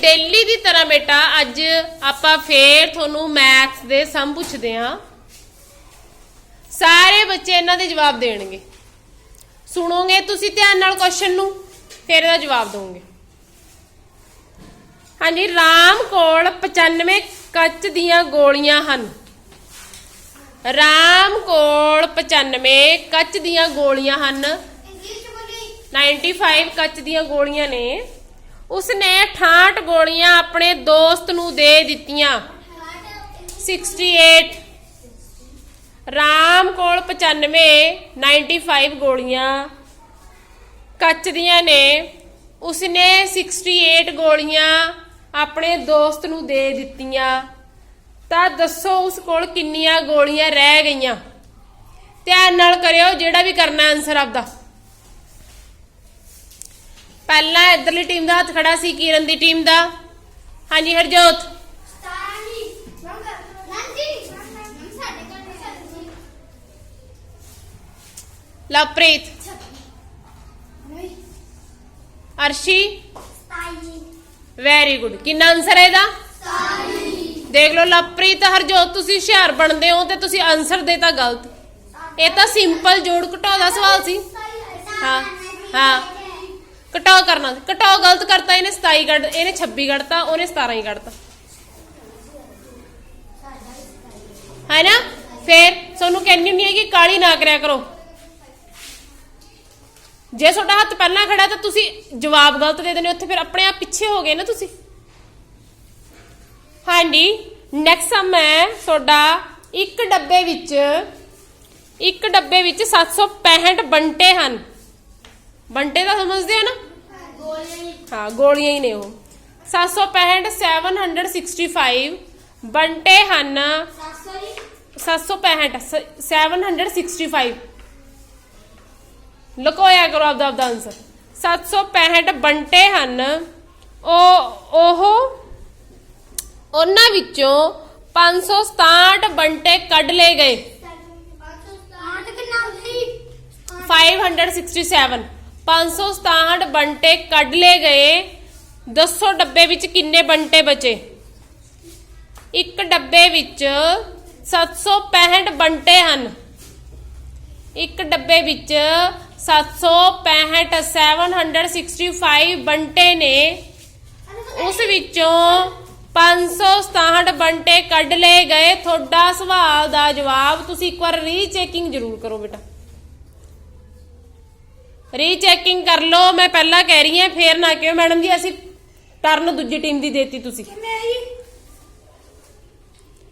Daily ਦੀ ਤਰ੍ਹਾਂ ਬੇਟਾ ਅੱਜ ਆਪਾਂ ਫੇਰ ਤੁਹਾਨੂੰ ਮੈਥਸ ਦੇ ਸਮ ਪੁੱਛਦੇ ਹਾਂ। ਸਾਰੇ ਬੱਚੇ ਇਹਨਾਂ ਦੇ ਜਵਾਬ ਦੇਣਗੇ। ਸੁਣੋਗੇ ਤੁਸੀਂ ਧਿਆਨ ਨਾਲ ਕੁਐਸਚਨ ਨੂੰ ਫਿਰ ਇਹਦਾ ਜਵਾਬ ਦੋਗੇ ਹਾਂਜੀ ਰਾਮ ਕੋਲ 95 ਕੱਚ ਦੀਆਂ ਗੋਲੀਆਂ ਹਨ। ਰਾਮ ਕੋਲ 95 ਕੱਚ ਦੀਆਂ ਗੋਲੀਆਂ ਹਨ। 95 ਕੱਚ ਦੀਆਂ ਗੋਲੀਆਂ ਨੇ। ਉਸਨੇ 68 ਗੋਲੀਆਂ ਆਪਣੇ ਦੋਸਤ ਨੂੰ ਦੇ ਦਿੱਤੀਆਂ। 68 ਰਾਮ ਕੋਲ 95 95 ਗੋਲੀਆਂ ਕੱਚ ਦੀਆਂ ਨੇ। ਉਸਨੇ 68 ਗੋਲੀਆਂ ਆਪਣੇ ਦੋਸਤ ਨੂੰ ਦੇ ਦਿੱਤੀਆਂ। ਤਾਂ ਦੱਸੋ ਉਸ ਕੋਲ ਕਿੰਨੀਆਂ ਗੋਲੀਆਂ ਰਹਿ ਗਈਆਂ? ਧਿਆਨ ਨਾਲ ਕਰਿਓ, ਜਿਹੜਾ ਵੀ ਕਰਨਾ ਆਨਸਰ ਆਪਦਾ। ਪਹਿਲਾਂ ਇਧਰਲੀ ਟੀਮ ਦਾ ਹੱਥ ਖੜਾ ਸੀ, ਕਿਰਨ ਦੀ ਟੀਮ ਦਾ। ਹਾਂਜੀ, ਹਰਜੋਤ। ਲਵਪ੍ਰੀਤ। ਅਰਸ਼ੀ। ਵੈਰੀ ਗੁੱਡ ਕਿੰਨਾ ਆਨਸਰ ਹੈ ਇਹਦਾ? ਦੇਖ ਲਓ, ਲਵਪ੍ਰੀਤ, ਹਰਜੋਤ, ਤੁਸੀਂ ਹੁਸ਼ਿਆਰ ਬਣਦੇ ਹੋ ਤੇ ਤੁਸੀਂ ਆਨਸਰ ਦੇਤਾ ਗਲਤ। ਇਹ ਤਾਂ ਸਿੰਪਲ ਜੋੜ ਘਟਾਉ ਦਾ ਸਵਾਲ ਸੀ। ਹਾਂ ਹਾਂ। ਘਟਾਓ ਕਰਨਾ। ਘਟਾਓ ਗਲਤ ਕਰਤਾ, ਇਹਨੇ 27 ਕੱਢ ਇਹਨੇ 26 ਕੱਢਤਾ, ਉਹਨੇ 17 ਹੀ ਕੱਢਤਾ। ਹੈ ਨਾ? ਫੇਰ ਤੁਹਾਨੂੰ ਕਹਿੰਦੀ ਹੁੰਦੀ ਹੈ ਕਿ ਕਾਲੀ ਨਾ ਕਰਿਆ ਕਰੋ। ਜੇ ਤੁਹਾਡਾ ਹੱਥ ਪਹਿਲਾਂ ਖੜਾ ਤਾਂ ਤੁਸੀਂ ਜਵਾਬ ਗਲਤ ਦੇ ਦੇਣੇ ਉੱਥੇ ਫਿਰ ਆਪਣੇ ਆਪ ਪਿੱਛੇ ਹੋ ਗਏ ਨਾ ਤੁਸੀਂ। ਹਾਂਜੀ ਨੈਕਸਟ ਸਮ ਹੈ ਤੁਹਾਡਾ ਇੱਕ ਡੱਬੇ ਵਿੱਚ ਇੱਕ ਡੱਬੇ ਵਿੱਚ 765 ਬੰਟੇ ਹਨ। ਬੰਟੇ ਤਾਂ ਸਮਝਦੇ ਹੋ ਨਾ? ਹਾਂ ਗੋਲੀਆਂ ਹੀ ਨੇ ਉਹ। 765 765 ਬੰਟੇ ਹਨ। 765 765 ਲੁਕੋਇਆ ਕਰੋ ਆਪਦਾ ਆਪਦਾ ਆਨਸਰ 765 ਬੰਟੇ ਹਨ। ਉਹ ਉਹ ਉਹਨਾਂ ਵਿੱਚੋਂ 567 ਬੰਟੇ ਕੱਢ ਲਏ ਗਏ। 567 567 ਬੰਟੇ ਕੱਢ ਲਏ ਗਏ। ਦੱਸੋ ਡੱਬੇ ਵਿੱਚ ਕਿੰਨੇ ਬੰਟੇ ਬਚੇ? ਇੱਕ ਡੱਬੇ ਵਿੱਚ 765 ਬੰਟੇ ਹਨ। ਇੱਕ ਡੱਬੇ ਵਿੱਚ 765 765 ਬੰਟੇ ਨੇ। ਉਸ ਵਿੱਚੋਂ 567 ਬੰਟੇ ਕੱਢ ਲਏ ਗਏ। ਤੁਹਾਡਾ ਸਵਾਲ ਦਾ ਜਵਾਬ ਤੁਸੀਂ ਇੱਕ ਵਾਰ ਰੀਚੈਕਿੰਗ ਜ਼ਰੂਰ ਕਰੋ ਬੇਟਾ। ਰੀਚੈਕਿੰਗ ਕਰ ਲਓ ਮੈਂ ਪਹਿਲਾਂ ਕਹਿ ਰਹੀ ਹਾਂ ਫੇਰ ਨਾ ਕਿਉਂ? ਮੈਡਮ ਜੀ ਅਸੀਂ ਟਰਨ ਦੂਜੀ ਟੀਮ ਦੀ ਦੇਤੀ ਤੁਸੀਂ।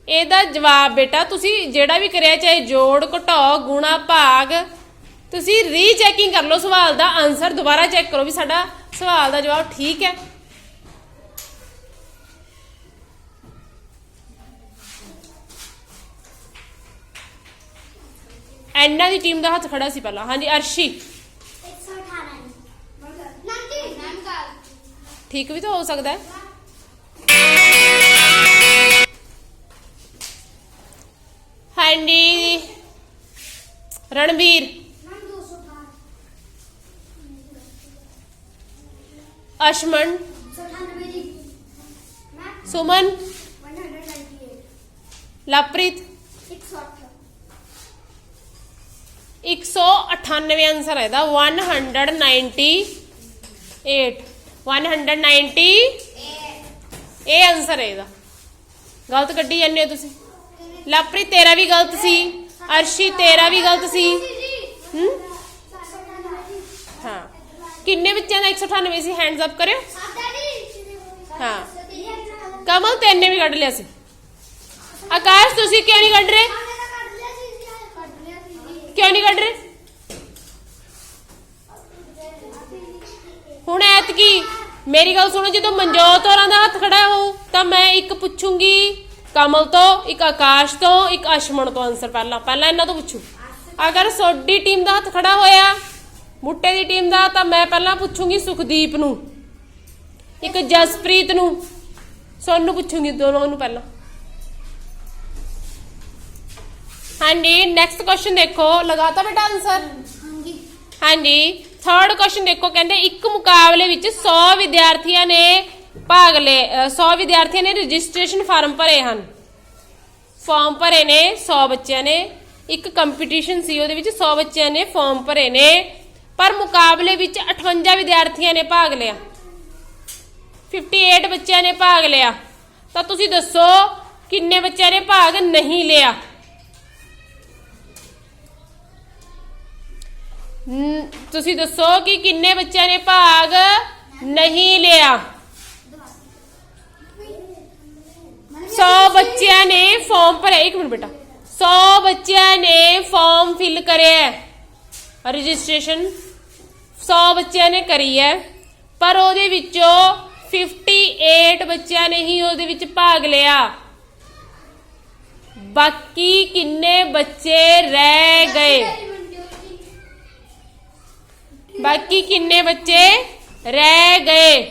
ਇਹਦਾ ਜਵਾਬ ਬੇਟਾ ਤੁਸੀਂ ਜਿਹੜਾ ਵੀ ਕਰਿਆ ਚਾਹੇ ਜੋੜ ਘਟਾਓ ਗੁਣਾ ਭਾਗ ਤੁਸੀਂ ਰੀਚੈਕਿੰਗ ਕਰ ਲਓ ਸਵਾਲ ਦਾ ਆਨਸਰ ਦੁਬਾਰਾ ਚੈੱਕ ਕਰੋ ਵੀ ਸਾਡਾ ਸਵਾਲ ਦਾ ਜਵਾਬ ਠੀਕ ਹੈ। ਐਨਾ ਦੀ ਟੀਮ ਦਾ ਹੱਥ ਖੜਾ ਸੀ ਪਹਿਲਾਂ। ਹਾਂਜੀ ਅਰਸ਼ੀ। ਠੀਕ ਵੀ ਤਾਂ ਹੋ ਸਕਦਾ ਹੈ। ਹਾਂਜੀ। ਰਣਵੀਰ ਅਸ਼ਮਨ। ਸੁਮਨ। ਲਵਪ੍ਰੀਤ। 198 ਆਨਸਰ ਹੈ। ਇਹਦਾ 198 190 ਇਹ ਆਨਸਰ ਹੈ ਇਹਦਾ। ਗਲਤ ਕੱਢੀ ਜਾਂਦੇ ਹੋ ਤੁਸੀਂ। ਲਵਪ੍ਰੀਤ ਤੇਰਾ ਵੀ ਗਲਤ ਸੀ। ਅਰਸ਼ੀ, ਤੇਰਾ ਵੀ ਗਲਤ ਸੀ। ਹੂੰ? ਹਾਂ। ਕਿੰਨੇ ਬੱਚਿਆਂ ਦਾ 198 ਸੀ ਹੈਂਡਸ ਅਪ ਕਰਿਓ। ਹਾਂ। ਕਮਲ, ਤੈਨੇ ਵੀ ਕੱਢ ਲਿਆ ਸੀ। ਆਕਾਸ਼, ਤੁਸੀਂ ਕਿਉਂ ਨਹੀਂ ਕੱਢ ਰਹੇ? ਕਿਉਂ ਨਹੀਂ ਕੱਢ ਰਹੇ? ਐਤਕੀ ਮੇਰੀ ਗੱਲ ਸੁਣੋ ਜਦੋਂ ਮਨਜੋਤ ਹੋਰਾਂ ਦਾ ਹੱਥ ਖੜਾ ਹੋ ਤਾਂ ਮੈਂ ਇੱਕ ਪੁੱਛੂੰਗੀ ਕਮਲ ਤੋਂ ਇੱਕ ਆਕਾਸ਼ ਤੋਂ ਇੱਕ ਅਸ਼ਮਨ ਤੋਂ ਆਨਸਰ ਪਹਿਲਾਂ। ਪਹਿਲਾਂ ਇਹਨਾਂ ਤੋਂ ਪੁੱਛੂ। ਅਗਰ ਸੋਡੀ ਟੀਮ ਦਾ ਹੱਥ ਖੜਾ ਹੋਇਆ ਬੁੱਟੇ ਦੀ ਟੀਮ ਦਾ ਤਾਂ ਮੈਂ ਪਹਿਲਾਂ ਪੁੱਛੂੰਗੀ ਸੁਖਦੀਪ ਨੂੰ ਇੱਕ ਜਸਪ੍ਰੀਤ ਨੂੰ। ਸੋਨੂੰ ਪੁੱਛੂੰਗੀ ਦੋਨੋਂ ਨੂੰ ਪਹਿਲਾਂ। ਹਾਂਜੀ ਨੈਕਸਟ ਕੁਐਸਚਨ ਦੇਖੋ। ਲਗਾਤਾ ਬੇਟਾ ਆਨਸਰ ਹਾਂਜੀ। ਥਰਡ ਕੁਐਸਚਨ ਦੇਖੋ, ਕਹਿੰਦੇ ਇੱਕ ਮੁਕਾਬਲੇ ਵਿੱਚ 100 ਵਿਦਿਆਰਥੀਆਂ ਨੇ ਭਾਗ ਲਏ 100 ਵਿਦਿਆਰਥੀਆਂ ਨੇ ਰਜਿਸਟ੍ਰੇਸ਼ਨ ਫਾਰਮ ਭਰੇ ਹਨ। ਫਾਰਮ ਭਰੇ ਨੇ 100 ਬੱਚਿਆਂ ਨੇ। ਇੱਕ ਕੰਪੀਟੀਸ਼ਨ ਸੀ, ਉਹਦੇ ਵਿੱਚ 100 ਬੱਚਿਆਂ ਨੇ ਫਾਰਮ ਭਰੇ ਨੇ। ਪਰ ਮੁਕਾਬਲੇ ਵਿੱਚ 58 ਵਿਦਿਆਰਥੀਆਂ ਨੇ ਭਾਗ ਲਿਆ। 58 ਬੱਚਿਆਂ ਨੇ ਭਾਗ ਲਿਆ। ਤਾਂ ਤੁਸੀਂ ਦੱਸੋ, ਕਿੰਨੇ ਬੱਚਿਆਂ ਨੇ ਭਾਗ ਨਹੀਂ ਲਿਆ? ਨ- ਤੁਸੀਂ ਦੱਸੋ ਕਿ ਕਿੰਨੇ ਬੱਚਿਆਂ ਨੇ ਭਾਗ ਨਹੀਂ ਲਿਆ? 100 ਬੱਚਿਆਂ ਨੇ ਫਾਰਮ ਭਰਿਆ, ਇੱਕ ਮਿੰਟ ਬੇਟਾ। 100 ਬੱਚਿਆਂ ਨੇ ਫਾਰਮ ਫਿਲ ਕਰਿਆ ਰਜਿਸਟ੍ਰੇਸ਼ਨ 100 ਬੱਚਿਆਂ ਨੇ ਕਰੀ ਹੈ, ਪਰ ਉਹਦੇ ਵਿੱਚੋਂ 58 ਬੱਚਿਆਂ ਨੇ ਹੀ ਉਹਦੇ ਵਿੱਚ ਭਾਗ ਲਿਆ। ਬਾਕੀ ਕਿੰਨੇ ਬੱਚੇ ਰਹਿ ਗਏ? ਬਾਕੀ ਕਿੰਨੇ ਬੱਚੇ ਰਹਿ ਗਏ?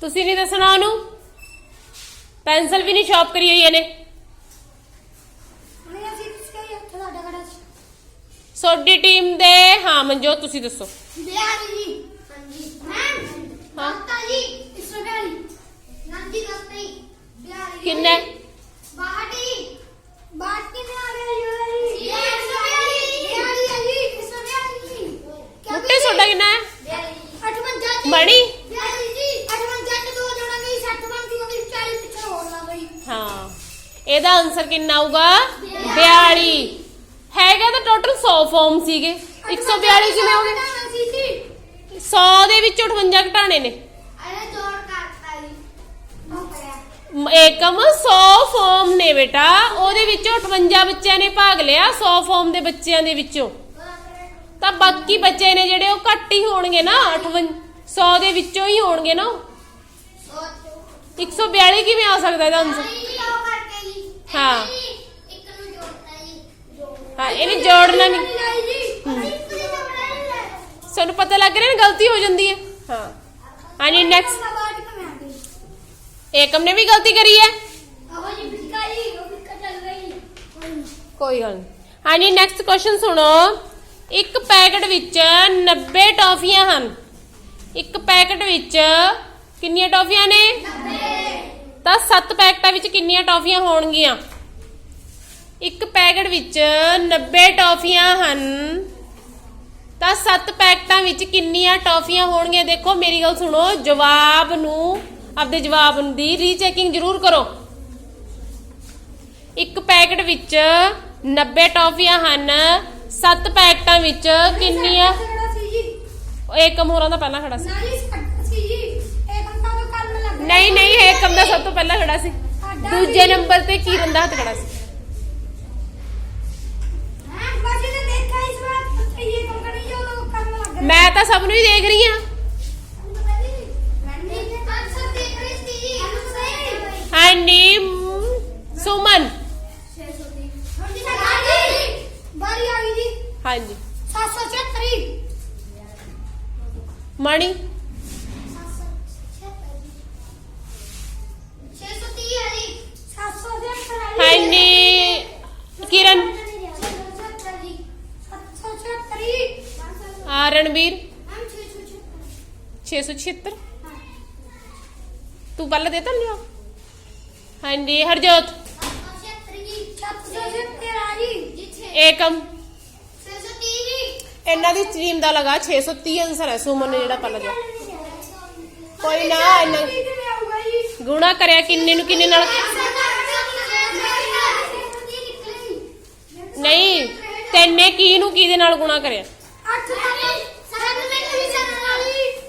ਤੁਸੀਂ ਨਹੀਂ ਦੱਸਣਾ ਉਹਨੂੰ? ਪੈਨਸਲ ਵੀ ਨਹੀਂ ਸ਼ਾਰਪ ਕਰੀ ਹੋਈ ਇਹਨੇ। ਸੋਡੀ ਟੀਮ ਦੇ ਹਾਂ ਮਨਜੋਤ ਤੁਸੀਂ ਦੱਸੋ। ਹਾਂ। ਕਿੰਨੇ ਮੁੱਟੇ ਸੋਡਾ ਕਿੰਨਾ? ਹੈ? ਮਣੀ ਹਾਂ। ਇਹਦਾ ਆਨਸਰ ਕਿੰਨਾ ਆਊਗਾ? 42 ਹੈਗਾ ਤਾਂ ਟੋਟਲ 100 ਫਾਰਮ ਸੀਗੇ। 142 ਕਿਵੇਂ ਹੋ ਗਏ? 100 ਦੇ ਵਿੱਚ 58 ਘਟਾਣੇ ਨੇ। ਮ- ਏਕਮ 100 ਫਾਰਮ ਨੇ ਬੇਟਾ। ਉਹਦੇ ਵਿੱਚੋਂ 58 ਬੱਚਿਆਂ ਨੇ ਭਾਗ ਲਿਆ 100 ਫਾਰਮ ਦੇ ਬੱਚਿਆਂ ਦੇ ਵਿੱਚੋਂ। ਤਾਂ ਬਾਕੀ ਬੱਚੇ ਨੇ ਜਿਹੜੇ ਉਹ ਘੱਟ ਹੀ ਹੋਣਗੇ ਨਾ 58 100 ਦੇ ਵਿੱਚੋਂ ਹੀ ਹੋਣਗੇ ਨਾ 142 ਕਿਵੇਂ ਆ ਸਕਦਾ ਇਹਦਾ ਆਨਸਰ ਹਾਂ। ਹਾਂ ਇਹਨੇ ਜੋੜਨਾ ਨਹੀਂ। ਸਾਨੂੰ ਪਤਾ ਲੱਗ ਰਿਹਾ ਨਾ ਗਲਤੀ ਹੋ ਜਾਂਦੀ ਹੈ। ਹਾਂ। ਹਾਂਜੀ ਨੈਕਸਟ ਏਕਮ ਨੇ ਵੀ ਗਲਤੀ ਕਰੀ ਹੈ। ਕੋਈ ਗੱਲ ਨਹੀਂ ਹਾਂਜੀ ਨੈਕਸਟ ਕੁਐਸਚਨ ਸੁਣੋ। ਇੱਕ ਪੈਕਟ ਵਿੱਚ 90 ਟੌਫੀਆਂ ਹਨ। ਇੱਕ ਪੈਕਟ ਵਿੱਚ ਕਿੰਨੀਆਂ ਟੌਫੀਆਂ ਨੇ? 90 ਤਾਂ 7 ਪੈਕਟਾਂ ਵਿੱਚ ਕਿੰਨੀਆਂ ਟੌਫੀਆਂ ਹੋਣਗੀਆਂ? ਇੱਕ ਪੈਕਟ ਵਿੱਚ 90 ਟੌਫੀਆਂ ਹਨ। ਤਾਂ 7 ਪੈਕਟਾਂ ਵਿੱਚ ਕਿੰਨੀਆਂ ਟੌਫੀਆਂ ਹੋਣਗੀਆਂ? ਦੇਖੋ ਮੇਰੀ ਗੱਲ ਸੁਣੋ ਜਵਾਬ ਨੂੰ ਆਪਦੇ ਜਵਾਬ ਦੀ ਰੀਚੈਕਿੰਗ ਜ਼ਰੂਰ ਕਰੋ। ਇੱਕ ਪੈਕਟ ਵਿੱਚ 90 ਟੌਫੀਆਂ ਹਨ 7 ਪੈਕਟਾਂ ਵਿੱਚ ਕਿੰਨੀਆਂ? ਏਕਮ ਹੋਰਾਂ ਦਾ ਪਹਿਲਾਂ ਖੜਾ ਸੀ। ਨਹੀਂ ਨਹੀਂ ਏਕਮ ਦਾ ਸਭ ਤੋਂ ਪਹਿਲਾਂ ਖੜਾ ਸੀ। ਦੂਜੇ ਨੰਬਰ ਤੇ ਕੀਰਨ ਦਾ ਹੱਥ ਖੜਾ ਸੀ? ਮੈਂ ਤਾਂ ਸਭ ਨੂੰ ਹੀ ਦੇਖ ਰਹੀ ਹਾਂ। ਹਾਂਜੀ ਸੁਮਨ ਬਾਰੀ ਆ ਗਈ ਜੀ ਹਾਂਜੀ। 776 ਮਣੀ? 776 ਹਾਂਜੀ। ਕਿਰਨ? ਆ ਰਣਵੀਰ 676 ਤੂੰ ਪਹਿਲਾਂ ਦੇਤਾ ਲਿਆ। ਹਾਂਜੀ ਹਰਜੋਤ। ਏਕਮ। ਇਹਨਾਂ ਦੀ ਸਟ੍ਰੀਮ ਦਾ ਲਗਾ 630 ਆਨਸਰ ਹੈ, ਸੁਮਨ ਨੇ ਜਿਹੜਾ ਪਹਿਲਾਂ ਦਿਆ ਕੋਈ ਨਾ ਇਹਨਾਂ ਗੁਣਾ ਕਰਿਆ ਕਿੰਨੇ ਨੂੰ, ਕਿੰਨੇ ਨਾਲ? ਨਹੀਂ, ਤੈਨੇ ਕੀ ਨੂੰ, ਕੀ ਨਾਲ ਗੁਣਾ ਕਰਿਆ?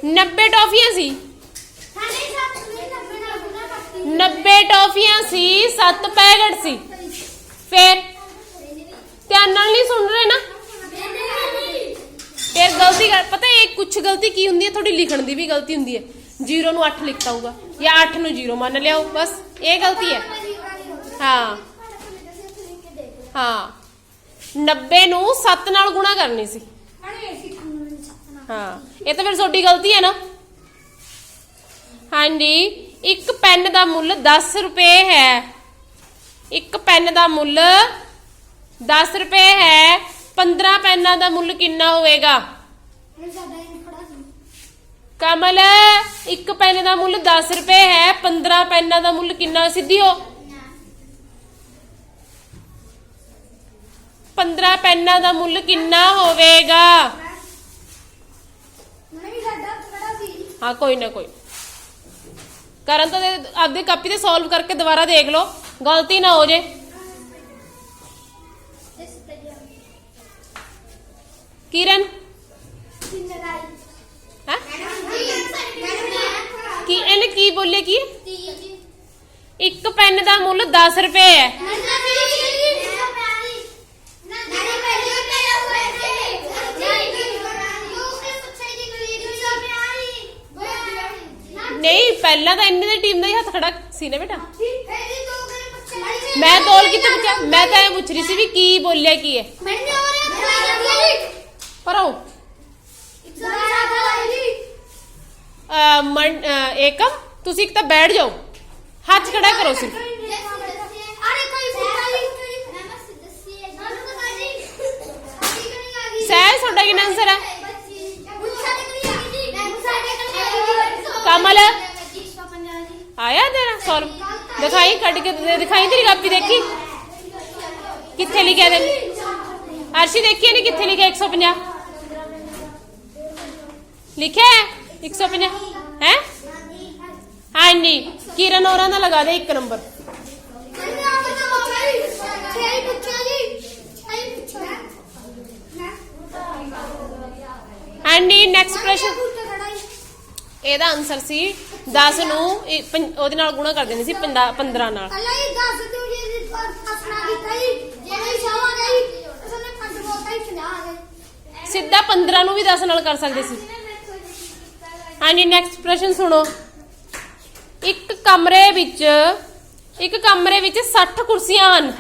90 ਟੌਫੀਆਂ ਸੀ। 90 ਟੌਫੀਆਂ ਸੀ 7 ਪੈਕਟ ਸੀ। ਫੇਰ ਧਿਆਨ ਨਾਲ ਨਹੀਂ ਸੁਣ ਰਹੇ ਨਾ? ਫਿਰ ਗਲਤੀ ਕਰ ਪਤਾ ਇਹ ਕੁਛ ਗਲਤੀ ਕੀ ਹੁੰਦੀ ਹੈ? ਤੁਹਾਡੀ ਲਿਖਣ ਦੀ ਵੀ ਗਲਤੀ ਹੁੰਦੀ ਹੈ। 0 ਨੂੰ 8 ਲਿਖਤਾ ਹੋਊਗਾ। ਜਾਂ 8 ਨੂੰ 0 ਮੰਨ ਲਿਆਓ। ਬਸ, ਇਹ ਗਲਤੀ ਹੈ। ਹਾਂ। ਹਾਂ। 90 ਨੂੰ 7 ਨਾਲ ਗੁਣਾ ਕਰਨੀ ਸੀ। ਹਾਂ। ਇਹ ਤਾਂ ਫਿਰ ਤੁਹਾਡੀ ਗਲਤੀ ਹੈ ਨਾ। ਹਾਂਜੀ। ਇੱਕ ਪੈਨ ਦਾ ਮੁੱਲ 10 ਰੁਪਏ ਹੈ। ਇੱਕ ਪੈਨ ਦਾ ਮੁੱਲ 10 ਰੁਪਏ ਹੈ। 15 ਪੈਨਾਂ ਦਾ ਮੁੱਲ ਕਿੰਨਾ ਹੋਵੇਗਾ? ਕਮਲ ਇੱਕ ਪੈਨ ਦਾ ਮੁੱਲ 10 ਰੁਪਏ ਹੈ 15 ਪੈਨਾਂ ਦਾ ਮੁੱਲ ਕਿੰਨਾ ਸਿੱਧੀ ਹੋ? 15 ਪੈਨਾਂ ਦਾ ਮੁੱਲ ਕਿੰਨਾ ਹੋਵੇਗਾ? ਹਾਂ ਕੋਈ ਨਾ ਕੋਈ। ਕਰਨ ਤਾਂ ਆਪਦੀ ਕਾਪੀ ਤੇ ਸੋਲਵ ਕਰਕੇ ਦੁਬਾਰਾ ਦੇਖ ਲਓ। ਗਲਤੀ ਨਾ ਹੋ ਜੇ। ਕਿਰਨ? ਹੈ? ਕੀ ਇਹਨੇ ਕੀ ਬੋਲੇ ਕੀ? ਤੀਜ ਇੱਕ ਪੈਨ ਦਾ ਮੁੱਲ 10 ਰੁਪਏ ਹੈ। ਨਹੀਂ ਪਹਿਲਾਂ ਤਾਂ ਇੰਨੇ ਦੀ ਟੀਮ ਦਾ ਹੀ ਹੱਥ ਖੜਾ ਸੀ ਨਾ ਬੇਟਾ। ਮੈਂ ਤੋਲ ਕਿਤੇ ਪੁੱਛਿਆ? ਮੈਂ ਤਾਂ ਇਹ ਪੁੱਛ ਰਹੀ ਸੀ ਵੀ ਕੀ ਬੋਲਿਆ ਕੀ ਹੈ। ਪਰ ਉਹ ਅਹ, ਮਨ- ਅਹ, ਏਕਮ ਤੁਸੀਂ ਇੱਕ ਤਾਂ ਬੈਠ ਜਾਓ ਹੱਥ ਖੜਾ ਕਰੋ ਸਿਰਫ ਅਰੇ ਕੋਈ ਸਹਿਜ ਤੁਹਾਡਾ ਕਿੰਨਾ ਆਨਸਰ ਹੈ ਕਮਲ ਆਇਆ ਤੇਰਾ ਸੌਲਵ ਦਿਖਾਈ ਕੱਢ ਕੇ ਦੇ- ਦਿਖਾਈ ਤੇਰੀ ਕਾਪੀ ਦੇਖੀ ਕਿੱਥੇ ਲਿਖਿਆ ਤੇ ਅਰਸ਼ੀ ਦੇਖੀ ਨੇ ਕਿੱਥੇ ਲਿਖਿਆ 150 ਲਿਖਿਆ ਹੈ? 150 ਹੈ? ਹਾਂਜੀ, ਕਿਰਨ ਹੋਰਾਂ ਦਾ ਲਗਾ ਦੇ ਇੱਕ ਨੰਬਰ। ਹਾਂਜੀ ਨੈਕਸਟ ਪ੍ਰਸ਼ਨ। ਇਹਦਾ ਆਨਸਰ ਸੀ 10 ਨੂੰ, ਇਹ ਉਹਦੇ ਨਾਲ ਗੁਣਾ ਕਰ ਦੇਣੀ ਸੀ 15 ਨਾਲ। ਸਿੱਧਾ 15 ਨੂੰ ਵੀ 10 ਨਾਲ ਕਰ ਸਕਦੇ ਸੀ। ਹਾਂਜੀ ਨੈਕਸਟ ਪ੍ਰਸ਼ਨ ਸੁਣੋ। ਇੱਕ ਕਮਰੇ ਵਿੱਚ, ਇੱਕ ਕਮਰੇ ਵਿੱਚ 60 ਕੁਰਸੀਆਂ ਹਨ।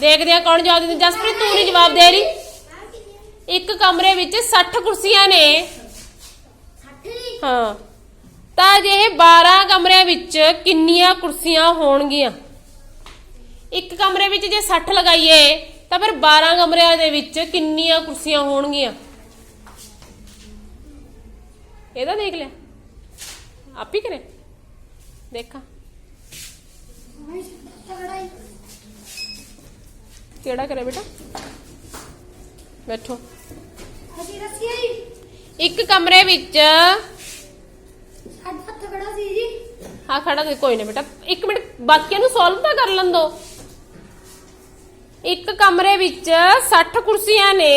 ਦੇਖਦੇ ਆ ਕੌਣ ਜਵਾਬ ਦਿੰਦਾ। ਜਸਪ੍ਰੀਤ, ਤੂੰ ਨਹੀਂ ਜਵਾਬ ਦੇ ਰਹੀ। ਇੱਕ ਕਮਰੇ ਵਿੱਚ 60 ਕੁਰਸੀਆਂ ਨੇ। ਹਾਂ। ਤਾਂ ਜੇ 12 ਕਮਰਿਆਂ ਵਿੱਚ ਕਿੰਨੀਆਂ ਕੁਰਸੀਆਂ ਹੋਣਗੀਆਂ? ਇੱਕ ਕਮਰੇ ਵਿੱਚ ਜੇ 60 ਲਗਾਈਏ, ਤਾਂ ਫਿਰ 12 ਕਮਰਿਆਂ ਦੇ ਵਿੱਚ ਕਿੰਨੀਆਂ ਕੁਰਸੀਆਂ ਹੋਣਗੀਆਂ? ਇਹਦਾ ਦੇਖ ਲਿਆ। ਆਪ ਹੀ ਕਰੇ। ਦੇਖਾ। ਕਿਹੜਾ ਕਰੇ ਬੇਟਾ? ਬੈਠੋ। ਇੱਕ ਕਮਰੇ ਵਿੱਚ। ਹਾਂ ਖੜਾ ਤੇ ਕੋਈ ਨਾ ਬੇਟਾ। ਇੱਕ ਮਿੰਟ, ਬਾਕੀਆਂ ਨੂੰ ਸੋਲਵ ਤਾਂ ਕਰ ਲੈਣ ਇੱਕ ਕਮਰੇ ਵਿੱਚ 60 ਕੁਰਸੀਆਂ ਨੇ।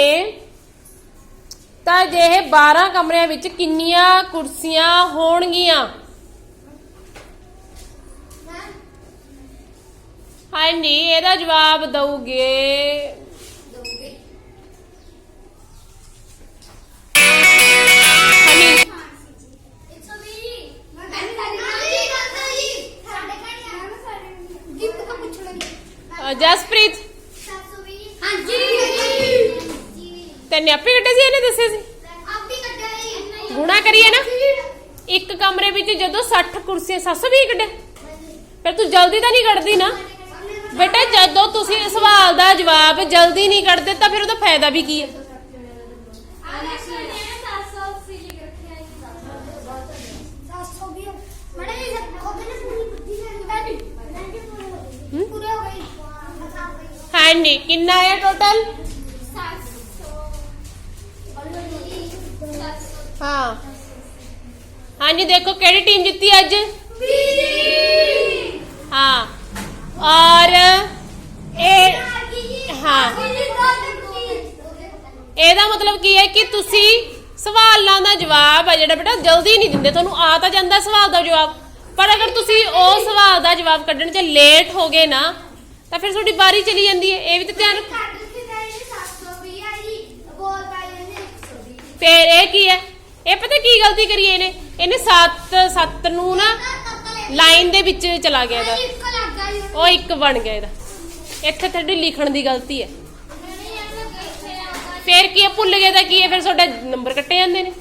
ਤਾਂ ਅਜਿਹੇ ਇਹ 12 ਕਮਰਿਆਂ ਵਿੱਚ ਕਿੰਨੀਆਂ ਕੁਰਸੀਆਂ ਹੋਣਗੀਆਂ? ਹਾਂਜੀ ਇਹਦਾ ਜਵਾਬ ਦਊਗੇ। ਹਨੀ। ਅ, ਜਸਪ੍ਰੀਤ। ਤੈਨੇ ਆਪੇ ਕੱਢੇ ਸੀ ਇਹਨੇ ਦੱਸੇ ਸੀ? ਗੁਣਾ ਕਰੀਏ ਨਾ। ਇੱਕ ਕਮਰੇ ਵਿੱਚ ਜਦੋਂ 60 ਕੁਰਸੀਆਂ 720 ਕੱਢੇ। ਫਿਰ ਤੂੰ ਜਲਦੀ ਤਾਂ ਨਹੀਂ ਕੱਢਦੀ ਨਾ। ਬੇਟਾ ਜਦੋਂ ਤੁਸੀਂ ਇਸ ਸਵਾਲ ਦਾ ਜਵਾਬ ਜਲਦੀ ਨਹੀਂ ਕੱਢਦੇ ਤਾਂ ਫਿਰ ਉਹਦਾ ਫਾਇਦਾ ਵੀ ਕੀ ਹੈ? ਹਾਂਜੀ ਕਿੰਨਾ ਹੈ ਟੋਟਲ ਹਾਂ। ਹਾਂਜੀ, ਦੇਖੋ ਕਿਹੜੀ ਟੀਮ ਜਿੱਤੀ ਅੱਜ? ਹਾਂ। ਔਰ ਇਹ ਹਾਂ। ਇਹਦਾ ਮਤਲਬ ਕੀ ਹੈ ਕਿ ਤੁਸੀਂ ਸਵਾਲਾਂ ਦਾ ਜਵਾਬ ਹੈ ਜਿਹੜਾ ਬੇਟਾ, ਜਲਦੀ ਨਹੀਂ ਦਿੰਦੇ। ਤੁਹਾਨੂੰ ਆ ਤਾਂ ਜਾਂਦਾ ਸਵਾਲ ਦਾ ਜਵਾਬ। ਪਰ ਅਗਰ ਤੁਸੀਂ ਉਹ ਸਵਾਲ ਦਾ ਜਵਾਬ ਕੱਢਣ 'ਚ ਲੇਟ ਹੋ ਗਏ ਨਾ, ਤਾਂ ਫਿਰ ਤੁਹਾਡੀ ਵਾਰੀ ਚਲੀ ਜਾਂਦੀ ਹੈ। ਇਹ ਵੀ ਤਾਂ ਧਿਆਨ ਰੱਖੋ। ਫਿਰ ਇਹ ਕੀ ਹੈ? ਇਹ ਪਤਾ ਕੀ ਗਲਤੀ ਕਰੀ ਇਹਨੇ? ਇਹਨੇ 7 7 ਨੂੰ ਨਾ ਲਾਈਨ ਦੇ ਵਿੱਚ ਚਲਾ ਗਿਆ ਇਹਦਾ। ਉਹ ਇੱਕ ਬਣ ਗਿਆ ਇਹਦਾ। ਇੱਥੇ ਤੁਹਾਡੀ ਲਿਖਣ ਦੀ ਗਲਤੀ ਹੈ। ਫੇਰ ਕੀ ਹੈ? ਭੁੱਲ ਗਏ ਤਾਂ ਕੀ ਹੈ? ਫਿਰ ਤੁਹਾਡੇ ਨੰਬਰ ਕੱਟੇ ਜਾਂਦੇ ਨੇ।